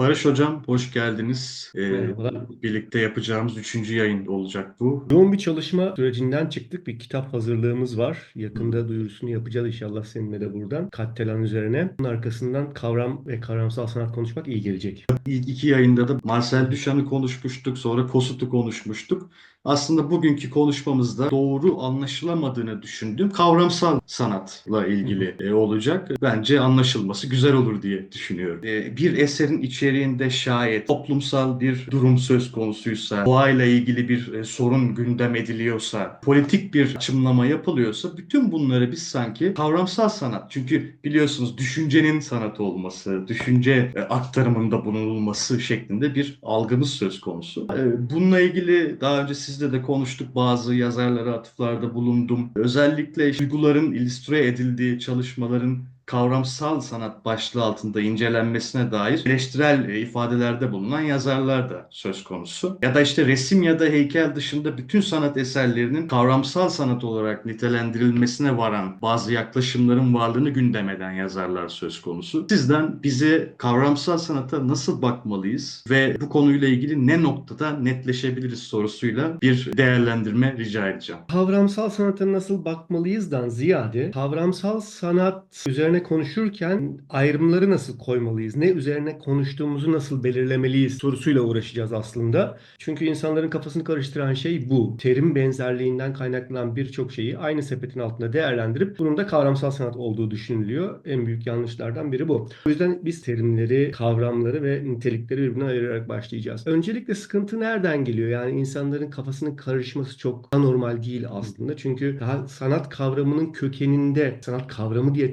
Barış Hocam hoş geldiniz. Ee, Merhabalar. birlikte yapacağımız üçüncü yayın olacak bu. Yoğun bir çalışma sürecinden çıktık. Bir kitap hazırlığımız var. Yakında duyurusunu yapacağız inşallah seninle de buradan. Kattelan üzerine. Bunun arkasından kavram ve kavramsal sanat konuşmak iyi gelecek. İlk iki yayında da Marcel Duchamp'ı konuşmuştuk, sonra Kossuth'u konuşmuştuk. Aslında bugünkü konuşmamızda doğru anlaşılamadığını düşündüğüm kavramsal sanatla ilgili e, olacak. Bence anlaşılması güzel olur diye düşünüyorum. E, Bir eserin içeriğinde şayet toplumsal bir durum söz konusuysa, doğayla ilgili bir e, sorun gündem ediliyorsa, politik bir açımlama yapılıyorsa bütün bunları biz sanki kavramsal sanat. Çünkü biliyorsunuz düşüncenin sanat olması, düşünce e, aktarımında bulunulması şeklinde bir algımız söz konusu. E, Bununla ilgili daha önce sizle de konuştuk. Bazı yazarlara atıflarda bulundum. Özellikle duyguların illüstre edildiği çalışmaların kavramsal sanat başlığı altında incelenmesine dair eleştirel e, ifadelerde bulunan yazarlar da söz konusu. Ya da işte resim ya da heykel dışında bütün sanat eserlerinin kavramsal sanat olarak nitelendirilmesine varan bazı yaklaşımların varlığını gündem eden yazarlar söz konusu. Sizden bize kavramsal sanata nasıl bakmalıyız ve bu konuyla ilgili ne noktada netleşebiliriz sorusuyla bir değerlendirme rica edeceğim. Kavramsal sanata nasıl bakmalıyızdan ziyade kavramsal sanat üzerine konuşurken ayrımları nasıl koymalıyız? Ne üzerine konuştuğumuzu nasıl belirlemeliyiz sorusuyla uğraşacağız aslında. Çünkü insanların kafasını karıştıran şey bu. Terim benzerliğinden kaynaklanan birçok şeyi aynı sepetin altında değerlendirip bunun da kavramsal sanat olduğu düşünülüyor. En büyük yanlışlardan biri bu. O yüzden biz terimleri, kavramları ve nitelikleri birbirine ayırarak başlayacağız. Öncelikle sıkıntı nereden geliyor? Yani insanların kafasının karışması çok anormal değil aslında. Çünkü daha sanat kavramının kökeninde sanat kavramı diye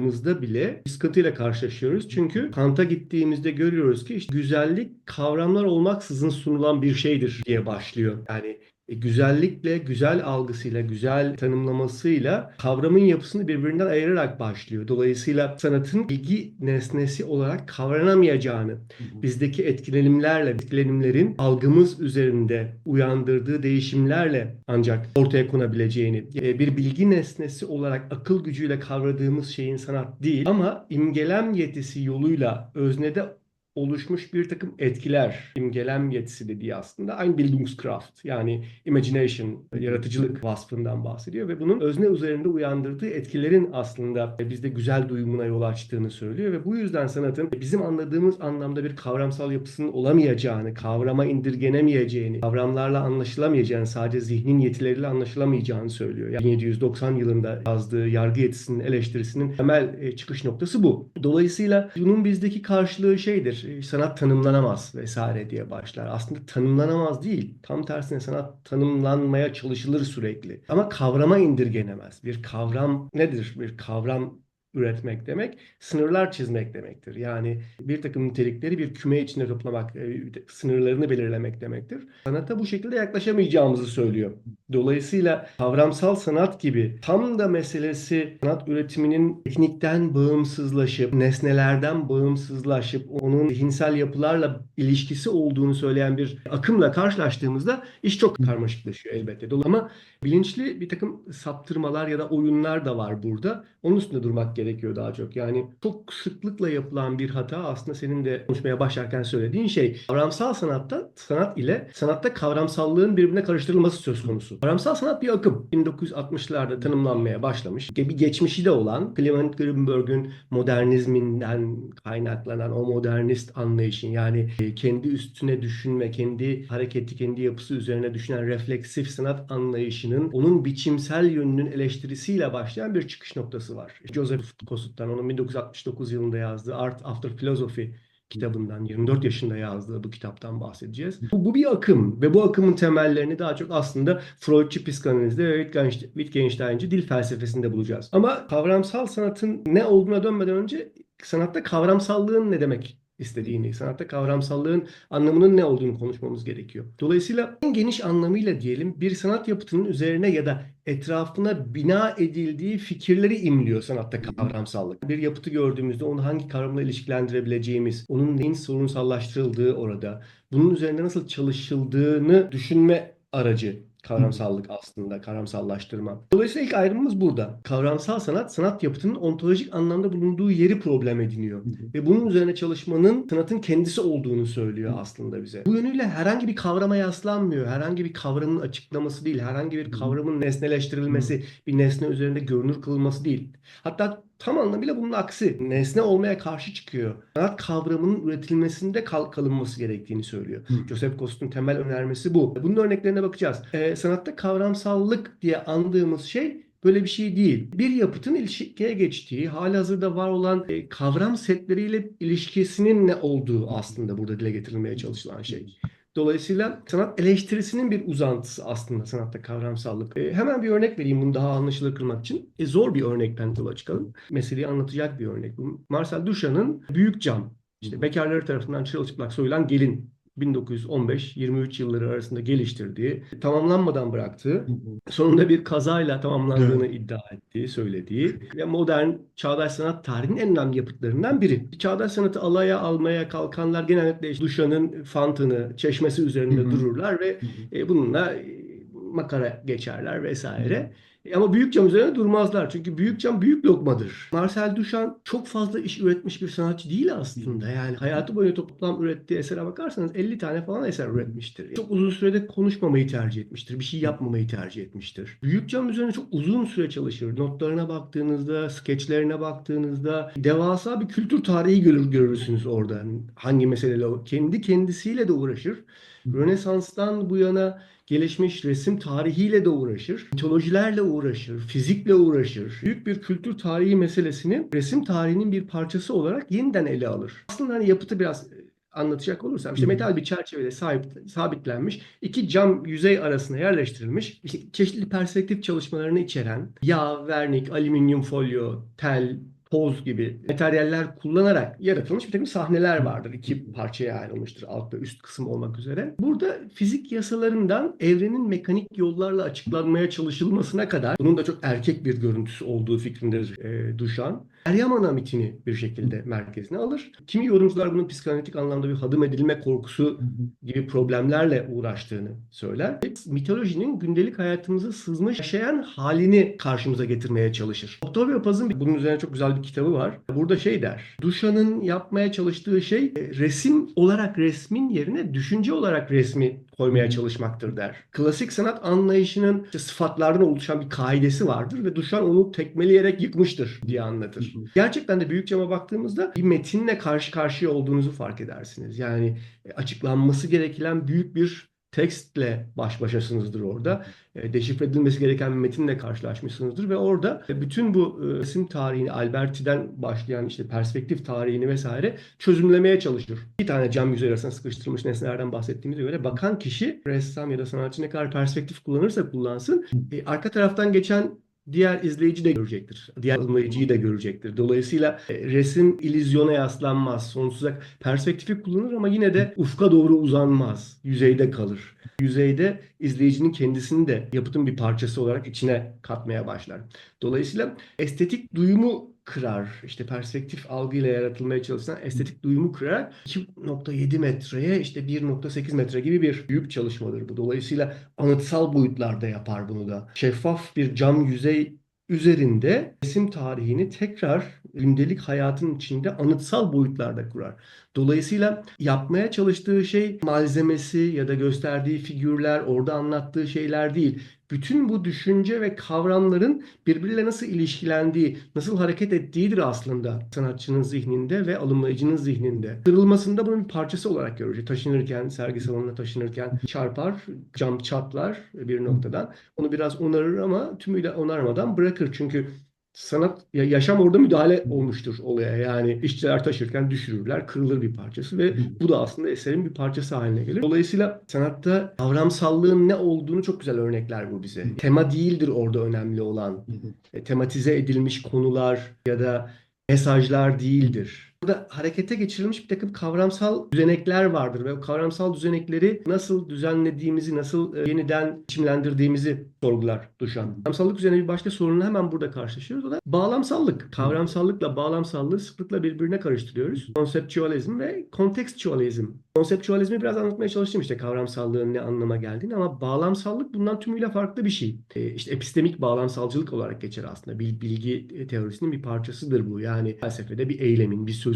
tanımladığımızda bile sıkıntıyla karşılaşıyoruz. Çünkü Kant'a gittiğimizde görüyoruz ki işte güzellik kavramlar olmaksızın sunulan bir şeydir diye başlıyor. Yani güzellikle, güzel algısıyla, güzel tanımlamasıyla kavramın yapısını birbirinden ayırarak başlıyor. Dolayısıyla sanatın bilgi nesnesi olarak kavranamayacağını, bizdeki etkilenimlerle, etkilenimlerin algımız üzerinde uyandırdığı değişimlerle ancak ortaya konabileceğini, e, bir bilgi nesnesi olarak akıl gücüyle kavradığımız şeyin sanat değil ama imgelem yetisi yoluyla öznede oluşmuş bir takım etkiler, imgelem yetisi dediği aslında ein Bildungskraft yani imagination, yaratıcılık vasfından bahsediyor ve bunun özne üzerinde uyandırdığı etkilerin aslında bizde güzel duyumuna yol açtığını söylüyor ve bu yüzden sanatın bizim anladığımız anlamda bir kavramsal yapısının olamayacağını, kavrama indirgenemeyeceğini, kavramlarla anlaşılamayacağını, sadece zihnin yetileriyle anlaşılamayacağını söylüyor. Yani 1790 yılında yazdığı yargı yetisinin eleştirisinin temel e, çıkış noktası bu. Dolayısıyla bunun bizdeki karşılığı şeydir sanat tanımlanamaz vesaire diye başlar. Aslında tanımlanamaz değil. Tam tersine sanat tanımlanmaya çalışılır sürekli. Ama kavrama indirgenemez. Bir kavram nedir? Bir kavram üretmek demek, sınırlar çizmek demektir. Yani bir takım nitelikleri bir küme içinde toplamak, e, sınırlarını belirlemek demektir. Sanata bu şekilde yaklaşamayacağımızı söylüyor. Dolayısıyla kavramsal sanat gibi tam da meselesi sanat üretiminin teknikten bağımsızlaşıp, nesnelerden bağımsızlaşıp, onun zihinsel yapılarla ilişkisi olduğunu söyleyen bir akımla karşılaştığımızda iş çok karmaşıklaşıyor elbette. Ama bilinçli bir takım saptırmalar ya da oyunlar da var burada. Onun üstünde durmak gerekiyor daha çok. Yani çok sıklıkla yapılan bir hata aslında senin de konuşmaya başlarken söylediğin şey kavramsal sanatta sanat ile sanatta kavramsallığın birbirine karıştırılması söz konusu. Kavramsal sanat bir akım. 1960'larda tanımlanmaya başlamış. Bir geçmişi de olan Clement Greenberg'ün modernizminden kaynaklanan o modernist anlayışın yani e, kendi üstüne düşünme, kendi hareketi, kendi yapısı üzerine düşünen refleksif sanat anlayışının onun biçimsel yönünün eleştirisiyle başlayan bir çıkış noktası var. Joseph Kossuth'tan onun 1969 yılında yazdığı Art After Philosophy kitabından 24 yaşında yazdığı bu kitaptan bahsedeceğiz. Bu, bu bir akım ve bu akımın temellerini daha çok aslında Freudçu psikanalizde ve Wittgenstein- Wittgensteinci dil felsefesinde bulacağız. Ama kavramsal sanatın ne olduğuna dönmeden önce sanatta kavramsallığın ne demek istediğini, sanatta kavramsallığın anlamının ne olduğunu konuşmamız gerekiyor. Dolayısıyla en geniş anlamıyla diyelim bir sanat yapıtının üzerine ya da etrafına bina edildiği fikirleri imliyor sanatta kavramsallık. Bir yapıtı gördüğümüzde onu hangi kavramla ilişkilendirebileceğimiz, onun neyin sorunsallaştırıldığı orada, bunun üzerinde nasıl çalışıldığını düşünme aracı Kavramsallık aslında, kavramsallaştırma. Dolayısıyla ilk ayrımımız burada. Kavramsal sanat, sanat yapıtının ontolojik anlamda bulunduğu yeri problem ediniyor. Ve bunun üzerine çalışmanın sanatın kendisi olduğunu söylüyor aslında bize. Bu yönüyle herhangi bir kavrama yaslanmıyor. Herhangi bir kavramın açıklaması değil. Herhangi bir kavramın nesneleştirilmesi, bir nesne üzerinde görünür kılınması değil. Hatta tam anlamıyla bunun aksi. Nesne olmaya karşı çıkıyor. Sanat kavramının üretilmesinde kal kalınması gerektiğini söylüyor. Joseph Kost'un temel önermesi bu. Bunun örneklerine bakacağız. Ee, sanatta kavramsallık diye andığımız şey böyle bir şey değil. Bir yapıtın ilişkiye geçtiği, halihazırda var olan e, kavram setleriyle ilişkisinin ne olduğu aslında burada dile getirilmeye çalışılan şey. Dolayısıyla sanat eleştirisinin bir uzantısı aslında sanatta kavramsallık. E, hemen bir örnek vereyim bunu daha anlaşılır kılmak için. E, zor bir örnekten yola çıkalım. Meseleyi anlatacak bir örnek. Marcel Duchamp'ın Büyük Cam. İşte bekarları tarafından çırılçıplak soyulan gelin 1915-23 yılları arasında geliştirdiği, tamamlanmadan bıraktığı, sonunda bir kazayla tamamlandığını iddia ettiği, söylediği ve modern çağdaş sanat tarihinin en önemli yapıtlarından biri. Çağdaş sanatı alaya almaya kalkanlar genellikle Duşan'ın fantını, çeşmesi üzerinde Hı hı. dururlar ve e, bununla e, makara geçerler vesaire. E, Ama büyük cam üzerine durmazlar. Çünkü büyük cam büyük lokmadır. Marcel Duchamp çok fazla iş üretmiş bir sanatçı değil aslında. Yani hayatı boyunca toplam ürettiği esere bakarsanız 50 tane falan eser üretmiştir. Çok uzun sürede konuşmamayı tercih etmiştir. Bir şey yapmamayı tercih etmiştir. Büyük cam üzerine çok uzun süre çalışır. Notlarına baktığınızda, skeçlerine baktığınızda devasa bir kültür tarihi görür, görürsünüz orada. Hangi meseleyle kendi kendisiyle de uğraşır. Rönesans'tan bu yana gelişmiş resim tarihiyle de uğraşır, mitolojilerle uğraşır, fizikle uğraşır. Büyük bir kültür tarihi meselesini resim tarihinin bir parçası olarak yeniden ele alır. Aslında hani yapıtı biraz e, anlatacak olursam işte metal bir çerçevede sahip, sabitlenmiş iki cam yüzey arasına yerleştirilmiş işte çeşitli perspektif çalışmalarını içeren yağ, vernik, alüminyum folyo, tel, toz gibi materyaller kullanarak yaratılmış bir takım sahneler vardır. İki parçaya ayrılmıştır alt ve üst kısım olmak üzere. Burada fizik yasalarından evrenin mekanik yollarla açıklanmaya çalışılmasına kadar bunun da çok erkek bir görüntüsü olduğu fikrindedir e, Duchamp. Meryem Ana mitini bir şekilde merkezine alır. Kimi yorumcular bunun psikanalitik anlamda bir hadım edilme korkusu gibi problemlerle uğraştığını söyler. Mitolojinin gündelik hayatımıza sızmış yaşayan halini karşımıza getirmeye çalışır. Octavio Paz'ın bunun üzerine çok güzel bir kitabı var. Burada şey der. Ducham'ın yapmaya çalıştığı şey e, resim olarak resmin yerine düşünce olarak resmi koymaya çalışmaktır der. Klasik sanat anlayışının işte sıfatlardan oluşan bir kaidesi vardır ve Duchamp onu tekmeleyerek yıkmıştır diye anlatır. Gerçekten de büyük cama baktığımızda bir metinle karşı karşıya olduğunuzu fark edersiniz. Yani e, açıklanması gereken büyük bir tekstle baş başasınızdır orada. E, Deşifre edilmesi gereken bir metinle karşılaşmışsınızdır ve orada e, bütün bu e, resim tarihini Alberti'den başlayan işte perspektif tarihini vesaire çözümlemeye çalışır. Bir tane cam yüzey arasına sıkıştırılmış nesnelerden bahsettiğimize göre bakan kişi ressam ya da sanatçı ne kadar perspektif kullanırsa kullansın arka taraftan geçen diğer izleyici de görecektir. Diğer anlayıcıyı da görecektir. Dolayısıyla e, resim illüzyona yaslanmaz. Sonsuza perspektifi kullanır ama yine de ufka doğru uzanmaz. Yüzeyde kalır. Yüzeyde izleyicinin kendisini de yapıtın bir parçası olarak içine katmaya başlar. Dolayısıyla estetik duyumu kırar. İşte perspektif algıyla yaratılmaya çalışan estetik duyumu kırarak 2.7 metreye işte 1.8 metre gibi bir büyük çalışmadır bu. Dolayısıyla anıtsal boyutlarda yapar bunu da. Şeffaf bir cam yüzey üzerinde resim tarihini tekrar gündelik hayatın içinde anıtsal boyutlarda kurar. Dolayısıyla yapmaya çalıştığı şey malzemesi ya da gösterdiği figürler, orada anlattığı şeyler değil. Bütün bu düşünce ve kavramların birbiriyle nasıl ilişkilendiği, nasıl hareket ettiğidir aslında sanatçının zihninde ve alımlayıcının zihninde. Kırılmasında bunun bir parçası olarak görür. Taşınırken, sergi salonuna taşınırken çarpar, cam çatlar bir noktadan. Onu biraz onarır ama tümüyle onarmadan bırakır. Çünkü sanat ya yaşam orada müdahale olmuştur olaya. Yani işçiler taşırken düşürürler, kırılır bir parçası ve bu da aslında eserin bir parçası haline gelir. Dolayısıyla sanatta kavramsallığın ne olduğunu çok güzel örnekler bu bize. Tema değildir orada önemli olan. E, tematize edilmiş konular ya da mesajlar değildir. Burada harekete geçirilmiş bir takım kavramsal düzenekler vardır ve o kavramsal düzenekleri nasıl düzenlediğimizi, nasıl e, yeniden biçimlendirdiğimizi sorgular Duchamp. Kavramsallık üzerine bir başka sorunla hemen burada karşılaşıyoruz. O da bağlamsallık. Kavramsallıkla bağlamsallığı sıklıkla birbirine karıştırıyoruz. Konseptüalizm ve kontekstüalizm. Konseptüalizmi biraz anlatmaya çalıştım işte kavramsallığın ne anlama geldiğini ama bağlamsallık bundan tümüyle farklı bir şey. E, işte epistemik bağlamsalcılık olarak geçer aslında. Bil- Bilgi teorisinin bir parçasıdır bu. Yani felsefede bir eylemin, bir sözün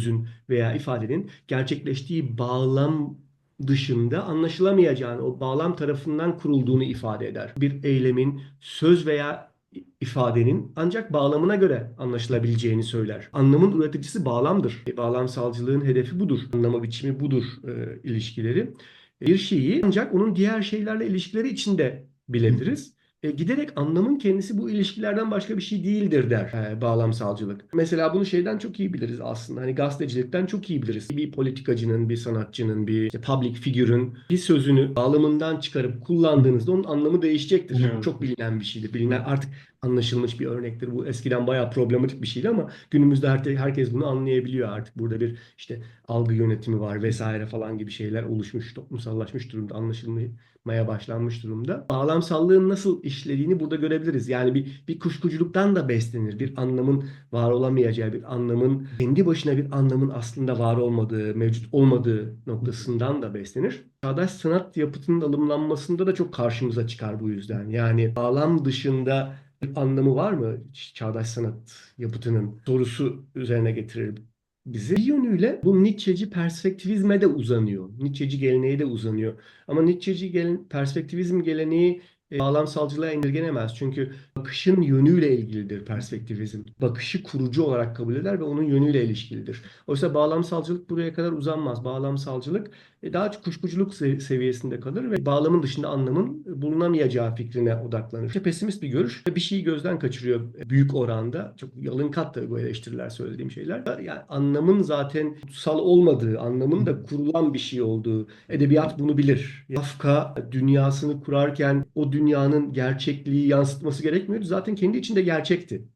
veya ifadenin gerçekleştiği bağlam dışında anlaşılamayacağını, o bağlam tarafından kurulduğunu ifade eder. Bir eylemin söz veya ifadenin ancak bağlamına göre anlaşılabileceğini söyler. Anlamın üreticisi bağlamdır. E, Bağlamsalcılığın hedefi budur. Anlama biçimi budur e, ilişkileri. Bir şeyi ancak onun diğer şeylerle ilişkileri içinde bilebiliriz. E, giderek anlamın kendisi bu ilişkilerden başka bir şey değildir der e, bağlamsalcılık. Mesela bunu şeyden çok iyi biliriz aslında. Hani gazetecilikten çok iyi biliriz. Bir politikacının, bir sanatçının, bir işte public figürün bir sözünü bağlamından çıkarıp kullandığınızda onun anlamı değişecektir. Evet. Çok bilinen bir şeydir. Bilinen artık anlaşılmış bir örnektir. Bu eskiden bayağı problematik bir şeydi ama günümüzde her- herkes bunu anlayabiliyor artık. Burada bir işte algı yönetimi var vesaire falan gibi şeyler oluşmuş, toplumsallaşmış durumda, anlaşılmaya başlanmış durumda. Bağlamsallığın nasıl işlediğini burada görebiliriz. Yani bir, bir kuşkuculuktan da beslenir. Bir anlamın var olamayacağı, bir anlamın kendi başına bir anlamın aslında var olmadığı, mevcut olmadığı noktasından da beslenir. Çağdaş sanat yapıtının alımlanmasında da çok karşımıza çıkar bu yüzden. Yani bağlam dışında bir anlamı var mı çağdaş sanat yapıtının sorusu üzerine getirir bizi. Bir yönüyle bu Nietzsche'ci perspektivizme de uzanıyor. Nietzsche'ci geleneğe de uzanıyor. Ama Nietzsche'ci gelen, perspektivizm geleneği e, bağlamsalcılığa indirgenemez. Çünkü bakışın yönüyle ilgilidir perspektivizm. Bakışı kurucu olarak kabul eder ve onun yönüyle ilişkilidir. Oysa bağlamsalcılık buraya kadar uzanmaz. Bağlamsalcılık daha çok kuşkuculuk se- seviyesinde kalır ve bağlamın dışında anlamın bulunamayacağı fikrine odaklanır. İşte pesimist bir görüş ve bir şeyi gözden kaçırıyor büyük oranda. Çok yalın kat tabii bu eleştiriler söylediğim şeyler. Yani anlamın zaten kutsal olmadığı, anlamın da kurulan bir şey olduğu. Edebiyat bunu bilir. Kafka dünyasını kurarken o dünyanın gerçekliği yansıtması gerekmiyordu. Zaten kendi içinde gerçekti.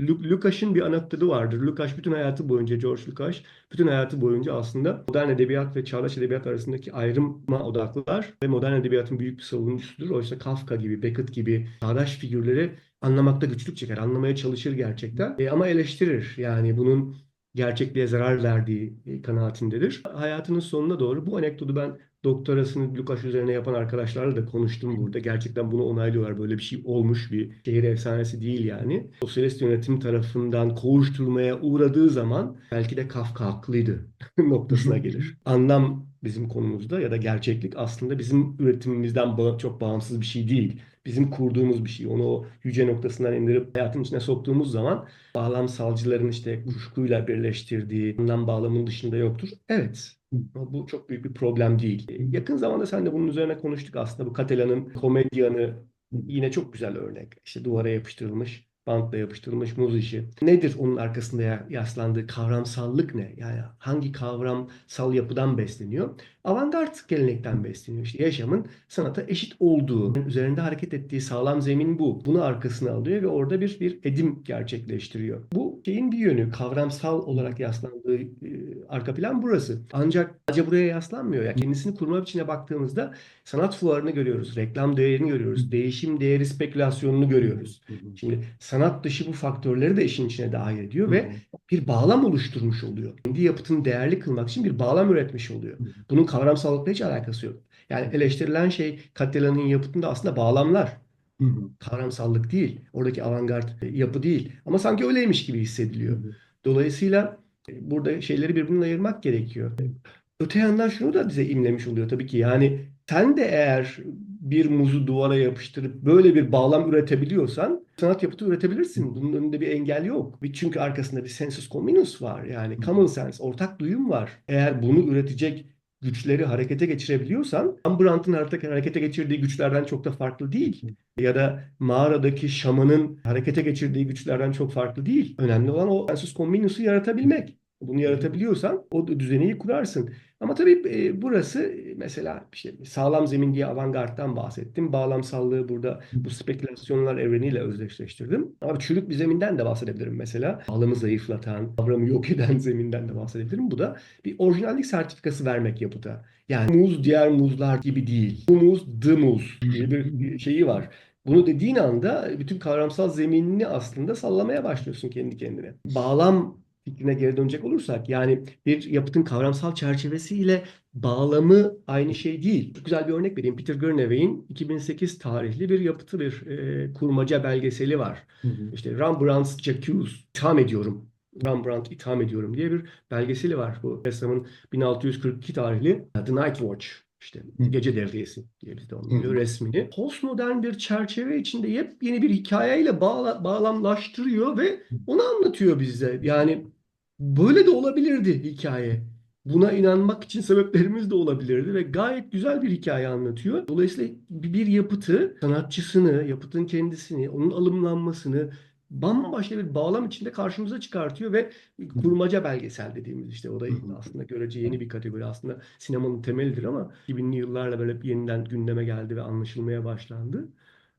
Lu- Lukács'ın bir anekdotu vardır. Lukács bütün hayatı boyunca, George Lukács bütün hayatı boyunca aslında modern edebiyat ve çağdaş edebiyat arasındaki ayrıma odaklılar ve modern edebiyatın büyük bir savunucusudur. Oysa Kafka gibi, Beckett gibi çağdaş figürleri anlamakta güçlük çeker, anlamaya çalışır gerçekten. E, ama eleştirir. Yani bunun gerçekliğe zarar verdiği e, kanaatindedir. Hayatının sonuna doğru bu anekdotu ben doktorasını Lukaş üzerine yapan arkadaşlarla da konuştum burada. Gerçekten bunu onaylıyorlar. Böyle bir şey olmuş bir şehir efsanesi değil yani. Sosyalist yönetim tarafından kovuşturmaya uğradığı zaman belki de Kafka haklıydı noktasına gelir. Anlam bizim konumuzda ya da gerçeklik aslında bizim üretimimizden ba- çok bağımsız bir şey değil. Bizim kurduğumuz bir şey. Onu o yüce noktasından indirip hayatın içine soktuğumuz zaman bağlamsalcıların işte kuşkuyla birleştirdiği anlam bağlamının dışında yoktur. Evet. Bu çok büyük bir problem değil. E, Yakın zamanda sen de bunun üzerine konuştuk aslında. Bu Catalan'ın komedyanı yine çok güzel örnek. İşte duvara yapıştırılmış, bantla yapıştırılmış muz işi. Nedir onun arkasında ya- yaslandığı kavramsallık ne? Yani hangi kavramsal yapıdan besleniyor? Avantgard gelenekten besleniyor. İşte yaşamın sanata eşit olduğu, üzerinde hareket ettiği sağlam zemin bu. Bunu arkasına alıyor ve orada bir bir edim gerçekleştiriyor. Bu şeyin bir yönü kavramsal olarak yaslandığı e, arka plan burası. Ancak sadece buraya yaslanmıyor. Ya kendisini kurma biçimine baktığımızda sanat fuarını görüyoruz, reklam değerini görüyoruz, değişim değeri spekülasyonunu görüyoruz. Şimdi sanat dışı bu faktörleri de işin içine dahil ediyor ve bir bağlam oluşturmuş oluyor. Kendi yapıtını değerli kılmak için bir bağlam üretmiş oluyor. Bunun kavramsallıkla hiç alakası yok. Yani eleştirilen şey Catalan'ın yapıtında aslında bağlamlar. Kavramsallık değil. Oradaki avantgard yapı değil. Ama sanki öyleymiş gibi hissediliyor. Dolayısıyla e, burada şeyleri birbirinden ayırmak gerekiyor. Öte yandan şunu da bize imlemiş oluyor tabii ki. Yani sen de eğer bir muzu duvara yapıştırıp böyle bir bağlam üretebiliyorsan sanat yapıtı üretebilirsin. Bunun önünde bir engel yok. Çünkü arkasında bir sensus communis var. Yani common sense, ortak duyum var. Eğer bunu üretecek güçleri harekete geçirebiliyorsan Rembrandt'ın harekete, harekete geçirdiği güçlerden çok da farklı değil. Ya da mağaradaki şamanın harekete geçirdiği güçlerden çok farklı değil. Önemli olan o sensus communis'i yaratabilmek. Bunu yaratabiliyorsan o düzeneyi kurarsın. Ama tabii e, burası e, mesela işte sağlam zemin diye avantgardtan bahsettim. Bağlamsallığı burada bu spekülasyonlar evreniyle özdeşleştirdim. Ama çürük bir zeminden de bahsedebilirim mesela. Bağlamı zayıflatan, kavramı yok eden zeminden de bahsedebilirim. Bu da bir orijinallik sertifikası vermek yapıda. Yani muz diğer muzlar gibi değil. Bu muz the muz diye bir şeyi var. Bunu dediğin anda bütün kavramsal zeminini aslında sallamaya başlıyorsun kendi kendine. Bağlam fikrine geri dönecek olursak yani bir yapıtın kavramsal çerçevesiyle bağlamı aynı şey değil. Çok güzel bir örnek vereyim. Peter Gurnevey'in 2008 tarihli bir yapıtı bir e, kurmaca belgeseli var. Hı hı. İşte Rembrandt's J'accuse, itham ediyorum. Rembrandt itham ediyorum diye bir belgeseli var. Bu ressamın 1642 tarihli The Night Watch. İşte gece devriyesi diye biz de diyor resmini. Postmodern bir çerçeve içinde yepyeni bir hikayeyle bağla, bağlamlaştırıyor ve onu anlatıyor bize. Yani böyle de olabilirdi hikaye. Buna inanmak için sebeplerimiz de olabilirdi ve gayet güzel bir hikaye anlatıyor. Dolayısıyla bir yapıtı, sanatçısını, yapıtın kendisini, onun alımlanmasını bambaşka bir bağlam içinde karşımıza çıkartıyor ve kurmaca belgesel dediğimiz işte o da aslında görece yeni bir kategori. Aslında sinemanın temelidir ama 2000'li yıllarla böyle yeniden gündeme geldi ve anlaşılmaya başlandı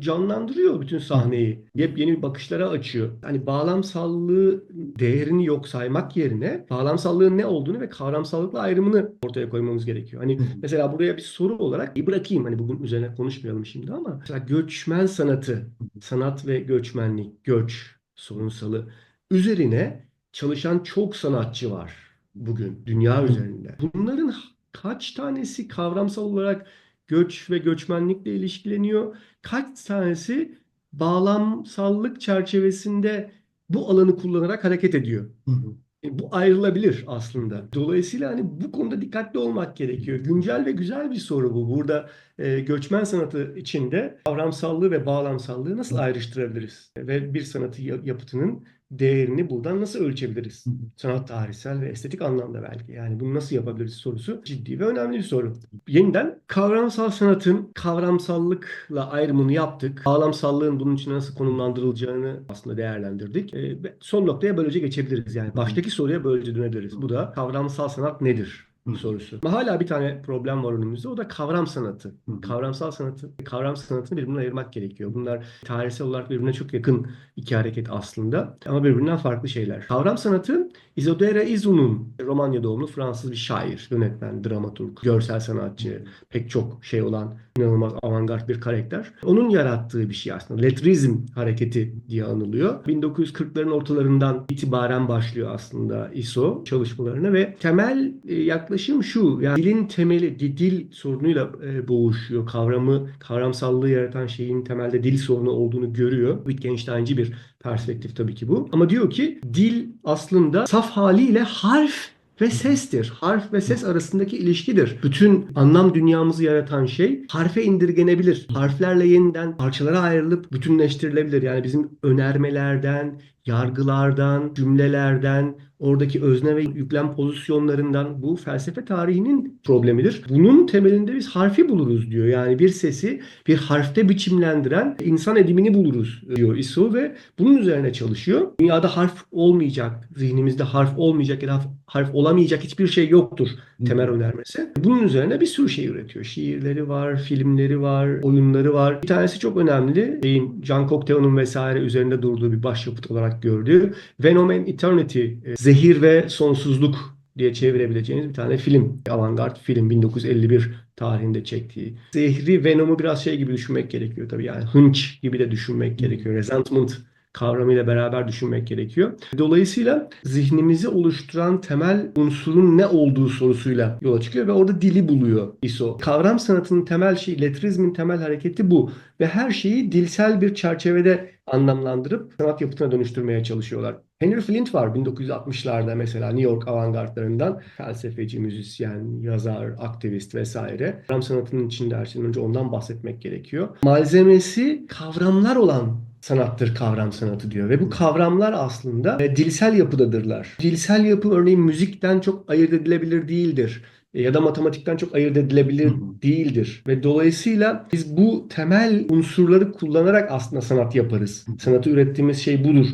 canlandırıyor bütün sahneyi. Yepyeni bakışlara açıyor. Hani bağlamsallığı değerini yok saymak yerine bağlamsallığın ne olduğunu ve kavramsallıkla ayrımını ortaya koymamız gerekiyor. Hani mesela buraya bir soru olarak bırakayım. Hani bugün üzerine konuşmayalım şimdi ama mesela göçmen sanatı, sanat ve göçmenlik, göç sorunsalı üzerine çalışan çok sanatçı var bugün dünya üzerinde. Bunların kaç tanesi kavramsal olarak göç ve göçmenlikle ilişkileniyor? Kaç tanesi bağlamsallık çerçevesinde bu alanı kullanarak hareket ediyor? Hı hı. E, Bu ayrılabilir aslında. Dolayısıyla hani bu konuda dikkatli olmak gerekiyor. Güncel ve güzel bir soru bu. Burada e, göçmen sanatı içinde kavramsallığı ve bağlamsallığı nasıl ayrıştırabiliriz? Ve bir sanatı ya- yapıtının değerini buradan nasıl ölçebiliriz? Sanat tarihsel ve estetik anlamda belki. Yani bunu nasıl yapabiliriz sorusu ciddi ve önemli bir soru. Yeniden kavramsal sanatın kavramsallıkla ayrımını yaptık. Bağlamsallığın bunun içine nasıl konumlandırılacağını aslında değerlendirdik. E, son noktaya böylece geçebiliriz. Yani baştaki soruya böylece dönebiliriz. Bu da kavramsal sanat nedir? Sorusu. Ama hala bir tane problem var önümüzde. O da kavram sanatı. Kavramsal sanatı, kavram sanatını birbirinden ayırmak gerekiyor. Bunlar tarihsel olarak birbirine çok yakın iki hareket aslında. Ama birbirinden farklı şeyler. Kavram sanatı Isidore Izu'nun Romanya doğumlu Fransız bir şair, yönetmen, dramaturg, görsel sanatçı, pek çok şey olan inanılmaz avantgard bir karakter. Onun yarattığı bir şey aslında. Letrizm hareketi diye anılıyor. 1940'ların ortalarından itibaren başlıyor aslında ISO çalışmalarına ve temel e, yaklaşım şu. Yani dilin temeli, di- dil sorunuyla e, boğuşuyor. Kavramı, kavramsallığı yaratan şeyin temelde dil sorunu olduğunu görüyor. Wittgensteinci bir perspektif tabii ki bu. Ama diyor ki dil aslında saf haliyle harf ve sestir. Harf ve ses arasındaki ilişkidir. Bütün anlam dünyamızı yaratan şey harfe indirgenebilir. Harflerle yeniden parçalara ayrılıp bütünleştirilebilir. Yani bizim önermelerden, yargılardan, cümlelerden, oradaki özne ve yüklem pozisyonlarından bu felsefe tarihinin problemidir. Bunun temelinde biz harfi buluruz diyor. Yani bir sesi bir harfte biçimlendiren insan edimini buluruz diyor İso ve bunun üzerine çalışıyor. Dünyada harf olmayacak, zihnimizde harf olmayacak ya da harf olamayacak hiçbir şey yoktur temel önermesi. Bunun üzerine bir sürü şey üretiyor. Şiirleri var, filmleri var, oyunları var. Bir tanesi çok önemli. Şeyin, Jean Cocteau'nun vesaire üzerinde durduğu bir başyapıt olarak gördüğü Venom and Eternity, e, Zehir ve Sonsuzluk diye çevirebileceğiniz bir tane film. Avantgard film 1951 tarihinde çektiği. Zehri, Venom'u biraz şey gibi düşünmek gerekiyor tabii yani hınç gibi de düşünmek gerekiyor. Resentment kavramıyla beraber düşünmek gerekiyor. Dolayısıyla zihnimizi oluşturan temel unsurun ne olduğu sorusuyla yola çıkıyor ve orada dili buluyor ISO. Kavram sanatının temel şeyi, letrizmin temel hareketi bu. Ve her şeyi dilsel bir çerçevede anlamlandırıp sanat yapıtına dönüştürmeye çalışıyorlar. Henry Flint var 1960'larda mesela New York avantgardlarından felsefeci, müzisyen, yazar, aktivist vesaire. Kavram sanatının içinde her şeyden önce ondan bahsetmek gerekiyor. Malzemesi kavramlar olan sanattır kavram sanatı diyor. Ve bu kavramlar aslında e, dilsel yapıdadırlar. Dilsel yapı örneğin müzikten çok ayırt edilebilir değildir. E, ya da matematikten çok ayırt edilebilir değildir. Ve dolayısıyla biz bu temel unsurları kullanarak aslında sanat yaparız. Sanatı ürettiğimiz şey budur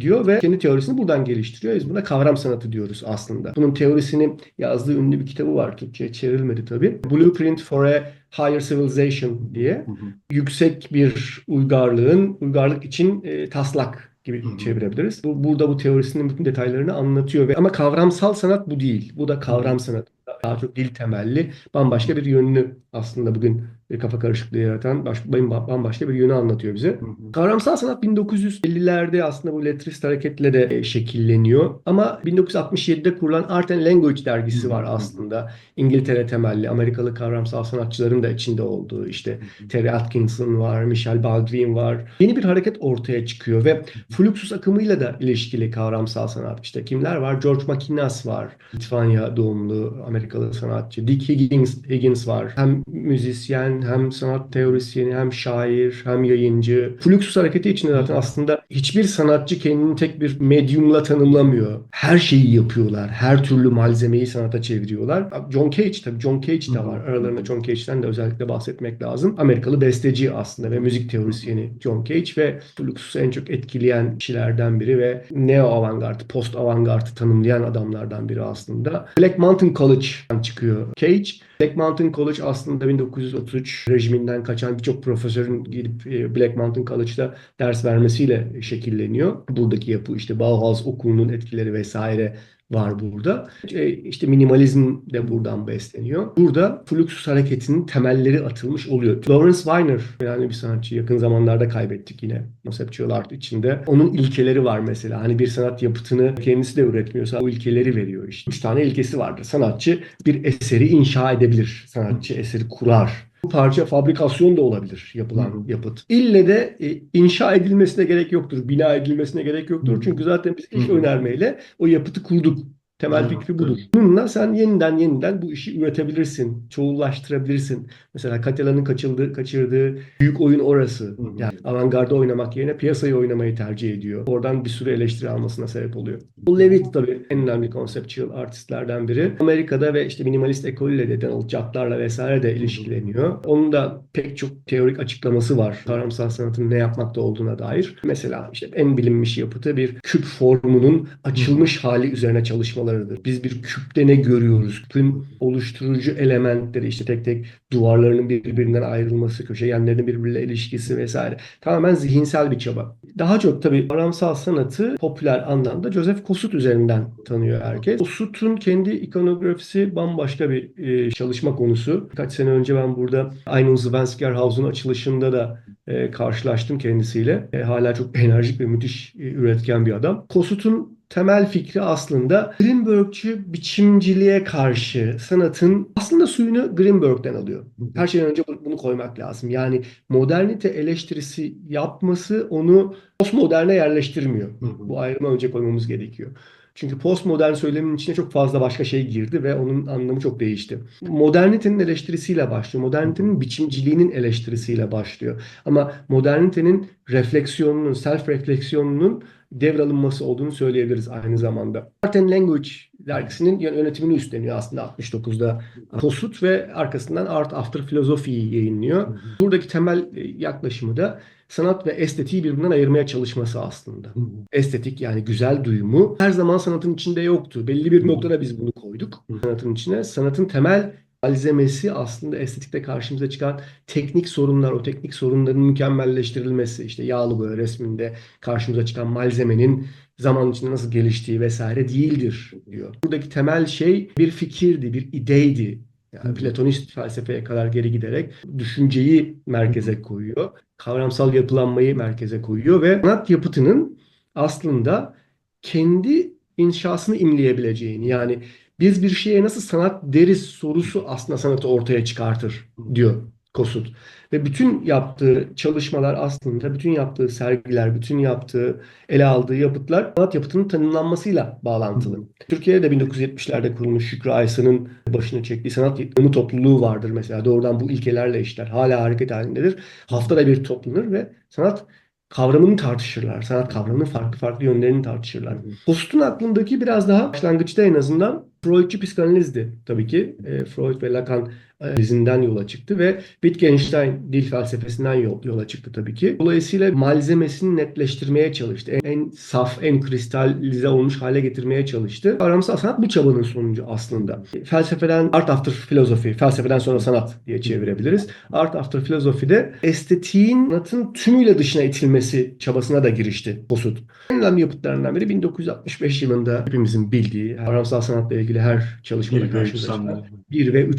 diyor ve kendi teorisini buradan geliştiriyor. Biz buna kavram sanatı diyoruz aslında. Bunun teorisini yazdığı ünlü bir kitabı var. Türkçe'ye çevrilmedi tabii. Blueprint for a Higher Civilization diye. Hı hı. Yüksek bir uygarlığın, uygarlık için e, taslak gibi Hı hı. çevirebiliriz. Bu, burada bu teorisinin bütün detaylarını anlatıyor. Ve, ama kavramsal sanat bu değil. Bu da kavram sanatı. Daha çok dil temelli, bambaşka bir yönünü aslında bugün bir kafa karışıklığı yaratan baş, bambaşka bir yönü anlatıyor bize. Hı hı. Kavramsal sanat 1950'lerde aslında bu letrist hareketle de e, şekilleniyor. Ama 1967'de kurulan Art and Language dergisi var Hı aslında. İngiltere temelli, Amerikalı kavramsal sanatçıların da içinde olduğu işte Terry Atkinson var, Michel Baldwin var. Yeni bir hareket ortaya çıkıyor ve Fluxus akımıyla da ilişkili kavramsal sanat. İşte kimler var? George McInnes var. Litvanya doğumlu Amerikalı sanatçı. Dick Higgins, Higgins var. Hem müzisyen, hem sanat teorisyeni, hem şair, hem yayıncı. Fluxus hareketi içinde zaten aslında hiçbir sanatçı kendini tek bir medyumla tanımlamıyor. Her şeyi yapıyorlar. Her türlü malzemeyi sanata çeviriyorlar. John Cage tabii. John Cage de var. Aralarında John Cage'den de özellikle bahsetmek lazım. Amerikalı besteci aslında ve müzik teorisyeni John Cage ve Fluxus'u en çok etkileyen kişilerden biri ve neo avantgard, post avantgardı tanımlayan adamlardan biri aslında. Black Mountain College'dan çıkıyor Cage. Black Mountain College aslında 1933 rejiminden kaçan birçok profesörün gidip e, Black Mountain College'da ders vermesiyle şekilleniyor. Buradaki yapı işte Bauhaus okulunun etkileri vesaire var burada. E, işte minimalizm de buradan besleniyor. Burada Fluxus hareketinin temelleri atılmış oluyor. Lawrence Weiner yani bir sanatçı yakın zamanlarda kaybettik yine conceptual art içinde. Onun ilkeleri var mesela. Hani bir sanat yapıtını kendisi de üretmiyorsa o ilkeleri veriyor işte. Üç tane ilkesi vardır. Sanatçı bir eseri inşa edebilir. Sanatçı eseri kurar. Bu parça fabrikasyon da olabilir yapılan yapıt. İlle de e, inşa edilmesine gerek yoktur. Bina edilmesine gerek yoktur. Hı. Çünkü zaten biz ilk Hı. önermeyle o yapıtı kurduk. Temel fikri budur. Bununla sen yeniden yeniden bu işi üretebilirsin. Çoğullaştırabilirsin. Mesela Catalan'ın kaçıldığı, kaçırdığı büyük oyun orası. Yani avantgarda oynamak yerine piyasayı oynamayı tercih ediyor. Oradan bir sürü eleştiri almasına sebep oluyor. Bu Levitt tabii en önemli conceptual artistlerden biri. Amerika'da ve işte minimalist ekolüyle de Donald Judd'larla vesaire de ilişkileniyor. Onun da pek çok teorik açıklaması var. Kavramsal sanatın ne yapmakta olduğuna dair. Mesela işte en bilinmiş yapıtı bir küp formunun açılmış hali üzerine çalışmalarıdır. Biz bir küpte ne görüyoruz? Küpün oluşturucu elementleri işte tek tek duvarlarının birbirinden ayrılması, köşegenlerin birbiriyle ilişkisi vesaire. Tamamen zihinsel bir çaba. Daha çok tabii kavramsal sanatı popüler anlamda Joseph Kossuth üzerinden tanıyor herkes. Kossuth'un kendi ikonografisi bambaşka bir e, çalışma konusu. Kaç sene önce ben burada Einun Zwanzigerhaus'un açılışında da e, karşılaştım kendisiyle. E, hala çok enerjik ve müthiş e, üretken bir adam. Kossuth'un temel fikri aslında Greenbergçi biçimciliğe karşı sanatın aslında suyunu Greenberg'den alıyor. Her şeyden önce bu- bunu koymak lazım. Yani modernite eleştirisi yapması onu postmoderne yerleştirmiyor. Bu ayrımı önce koymamız gerekiyor. Çünkü postmodern söylemin içine çok fazla başka şey girdi ve onun anlamı çok değişti. Modernitenin eleştirisiyle başlıyor. Modernitenin biçimciliğinin eleştirisiyle başlıyor. Ama modernitenin refleksiyonunun, self refleksiyonunun devralınması olduğunu söyleyebiliriz aynı zamanda. Art and Language dergisinin yön- yönetimini üstleniyor aslında 69'da Kossuth ve arkasından Art After Philosophy'yi yayınlıyor. Buradaki temel e, yaklaşımı da sanat ve estetiği birbirinden ayırmaya çalışması aslında. Hı hı. Estetik yani güzel duyumu her zaman sanatın içinde yoktu. Belli bir noktada biz bunu koyduk sanatın içine. Sanatın temel malzemesi aslında estetikte karşımıza çıkan teknik sorunlar, o teknik sorunların mükemmelleştirilmesi, işte yağlı boya resminde karşımıza çıkan malzemenin zaman içinde nasıl geliştiği vesaire değildir diyor. Buradaki temel şey bir fikirdi, bir ideydi. Yani Platonist felsefeye kadar geri giderek düşünceyi merkeze koyuyor. Kavramsal yapılanmayı merkeze koyuyor ve sanat yapıtının aslında kendi inşasını imleyebileceğini yani biz bir şeye nasıl sanat deriz sorusu aslında sanatı ortaya çıkartır diyor Kossuth. Ve bütün yaptığı çalışmalar aslında, bütün yaptığı sergiler, bütün yaptığı, ele aldığı yapıtlar sanat yapıtının tanımlanmasıyla bağlantılı. Türkiye'de de 1970'lerde kurulmuş Şükrü Aysa'nın başını çektiği sanat yıkımı topluluğu vardır mesela. Doğrudan bu ilkelerle işler. Hala hareket halindedir. Haftada bir toplanır ve sanat kavramını tartışırlar. Sanat kavramının farklı farklı yönlerini tartışırlar. Kossuth'un aklındaki biraz daha başlangıçta en azından Freudcu psikanalizdi tabii ki. E, Freud ve Lacan analizinden yola çıktı ve Wittgenstein dil felsefesinden yol- yola çıktı tabii ki. Dolayısıyla malzemesini netleştirmeye çalıştı. En, en saf, en kristalize olmuş hale getirmeye çalıştı. Kavramsal sanat bu çabanın sonucu aslında. Felsefeden art after philosophy, felsefeden sonra sanat diye çevirebiliriz. Art after philosophy'de estetiğin sanatın tümüyle dışına itilmesi çabasına da girişti Kosut. En önemli yapıtlarından biri 1965 yılında hepimizin bildiği kavramsal sanatla ilgili her çalışmada Bir ve üç karşımıza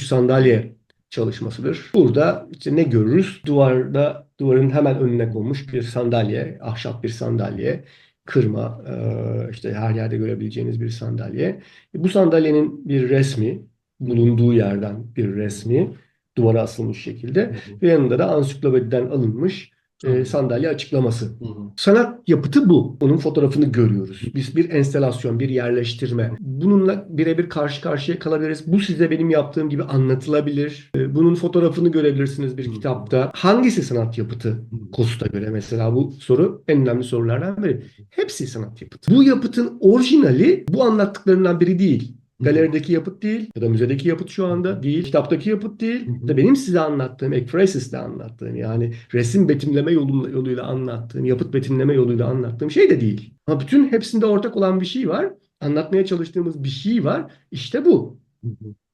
sandalye. 1 ve 3 sandalye çalışmasıdır. Burada işte ne görürüz? Duvarda duvarın hemen önüne konmuş bir sandalye, ahşap bir sandalye, kırma, e, işte her yerde görebileceğiniz bir sandalye. Bu sandalyenin bir resmi, bulunduğu yerden bir resmi, duvara asılmış şekilde ve yanında da ansiklopediden alınmış e, sandalye açıklaması. Hı hı. Sanat yapıtı bu. Onun fotoğrafını görüyoruz. Biz bir enstelasyon, bir yerleştirme. Bununla birebir karşı karşıya kalabiliriz. Bu size benim yaptığım gibi anlatılabilir. Ee, Bunun fotoğrafını görebilirsiniz bir kitapta. Hangisi sanat yapıtı? Kosut'a göre mesela bu soru en önemli sorulardan biri. Hepsi sanat yapıtı. Bu yapıtın orijinali bu anlattıklarından biri değil. Galerideki yapıt değil ya da müzedeki yapıt şu anda değil, kitaptaki yapıt değil ya da benim size anlattığım, ekfrasis'le anlattığım yani resim betimleme yoluyla, yoluyla anlattığım, yapıt betimleme yoluyla anlattığım şey de değil. Ama bütün hepsinde ortak olan bir şey var. Anlatmaya çalıştığımız bir şey var. İşte bu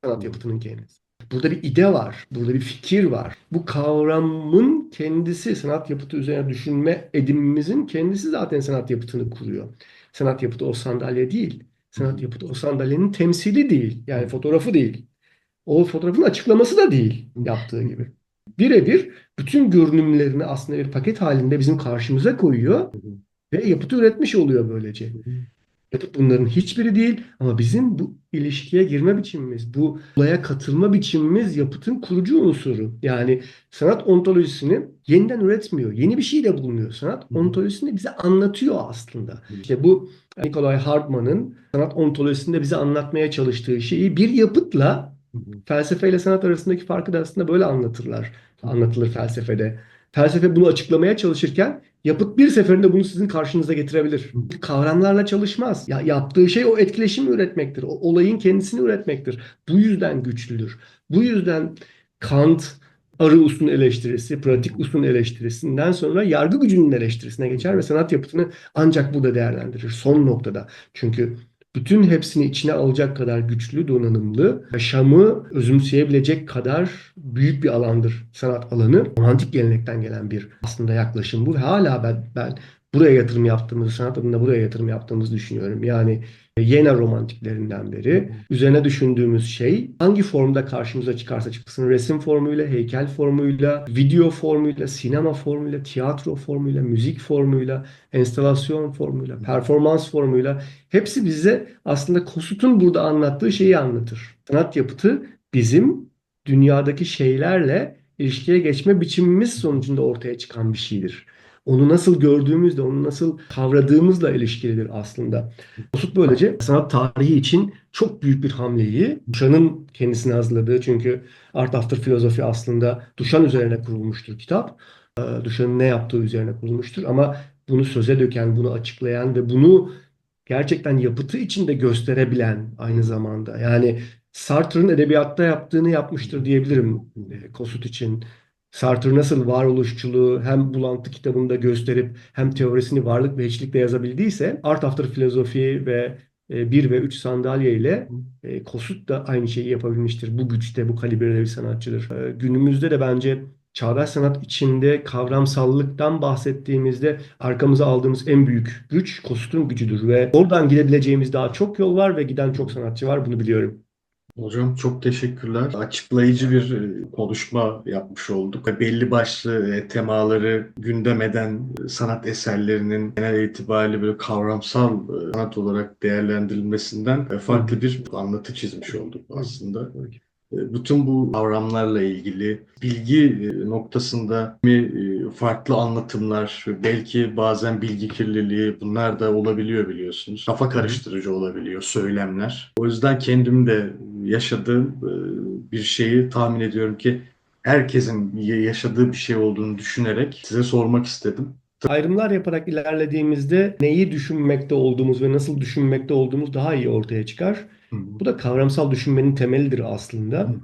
sanat yapıtının kendisi. Burada bir ide var, burada bir fikir var. Bu kavramın kendisi, sanat yapıtı üzerine düşünme edimimizin kendisi zaten sanat yapıtını kuruyor. Sanat yapıtı o sandalye değil. Sanat yapıtı o sandalyenin temsili değil. Yani fotoğrafı değil. O fotoğrafın açıklaması da değil yaptığı gibi. Birebir bütün görünümlerini aslında bir paket halinde bizim karşımıza koyuyor ve yapıtı üretmiş oluyor böylece. Yapıt bunların hiçbiri değil ama bizim bu ilişkiye girme biçimimiz, bu olaya katılma biçimimiz yapıtın kurucu unsuru. Yani sanat ontolojisini yeniden üretmiyor. Yeni bir şey de bulmuyor. Sanat ontolojisini bize anlatıyor aslında. İşte bu Nikolay Hartmann'ın sanat ontolojisinde bize anlatmaya çalıştığı şeyi bir yapıtla Hı hı. felsefe ile sanat arasındaki farkı da aslında böyle anlatırlar. Anlatılır felsefede. Felsefe bunu açıklamaya çalışırken yapıt bir seferinde bunu sizin karşınıza getirebilir. Kavramlarla çalışmaz. Ya yaptığı şey o etkileşimi üretmektir. O olayın kendisini üretmektir. Bu yüzden güçlüdür. Bu yüzden Kant arı usun eleştirisi, pratik usun eleştirisinden sonra yargı gücünün eleştirisine geçer ve sanat yapıtını ancak burada değerlendirir. Son noktada. Çünkü bütün hepsini içine alacak kadar güçlü, donanımlı, yaşamı özümseyebilecek kadar büyük bir alandır sanat alanı. Romantik gelenekten gelen bir aslında yaklaşım bu. Hala ben, ben buraya yatırım yaptığımızı, sanat adına buraya yatırım yaptığımızı düşünüyorum. Yani Yena romantiklerinden beri üzerine düşündüğümüz şey hangi formda karşımıza çıkarsa çıksın resim formuyla, heykel formuyla, video formuyla, sinema formuyla, tiyatro formuyla, müzik formuyla, enstalasyon formuyla, performans formuyla hepsi bize aslında Kosut'un burada anlattığı şeyi anlatır. Sanat yapıtı bizim dünyadaki şeylerle ilişkiye geçme biçimimiz sonucunda ortaya çıkan bir şeydir. Onu nasıl gördüğümüzle, onu nasıl kavradığımızla ilişkilidir aslında. Kosut böylece sanat tarihi için çok büyük bir hamleyi Duşan'ın kendisine hazırladığı çünkü Art After Philosophy aslında Duşan üzerine kurulmuştur kitap. Ee, Duşan'ın ne yaptığı üzerine kurulmuştur ama bunu söze döken, bunu açıklayan ve bunu gerçekten yapıtı içinde gösterebilen aynı zamanda. Yani Sartre'ın edebiyatta yaptığını yapmıştır diyebilirim e, Kosut için. Sartre nasıl varoluşçuluğu hem Bulantı kitabında gösterip hem teorisini varlık ve hiçlikle yazabildiyse Art After Philosophy ve 1 ve 3 sandalye ile e, Kosut da aynı şeyi yapabilmiştir. Bu güçte, bu kalibrede bir sanatçıdır. E, Günümüzde de bence çağdaş sanat içinde kavramsallıktan bahsettiğimizde arkamıza aldığımız en büyük güç Kosut'un gücüdür ve oradan gidebileceğimiz daha çok yol var ve giden çok sanatçı var bunu biliyorum. Hocam çok teşekkürler. Açıklayıcı bir e, konuşma yapmış olduk. Belli başlı e, temaları gündem eden e, sanat eserlerinin genel itibariyle böyle kavramsal sanat olarak değerlendirilmesinden farklı bir anlatı çizmiş olduk aslında. Bütün bu kavramlarla ilgili bilgi noktasında mi farklı anlatımlar, belki bazen bilgi kirliliği bunlar da olabiliyor biliyorsunuz. Kafa karıştırıcı olabiliyor söylemler. O yüzden kendim de yaşadığım e, bir şeyi tahmin ediyorum ki herkesin yaşadığı bir şey olduğunu düşünerek size sormak istedim. Ayrımlar yaparak ilerlediğimizde neyi düşünmekte olduğumuz ve nasıl düşünmekte olduğumuz daha iyi ortaya çıkar. Bu da kavramsal düşünmenin temelidir aslında.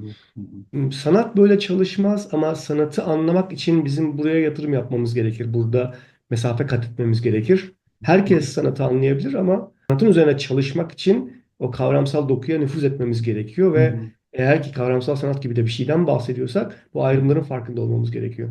Sanat böyle çalışmaz ama sanatı anlamak için bizim buraya yatırım yapmamız gerekir. Burada mesafe kat etmemiz gerekir. Herkes sanatı anlayabilir ama sanatın üzerine çalışmak için o kavramsal dokuya nüfuz etmemiz gerekiyor ve hı. eğer ki kavramsal sanat gibi de bir şeyden bahsediyorsak bu ayrımların farkında olmamız gerekiyor.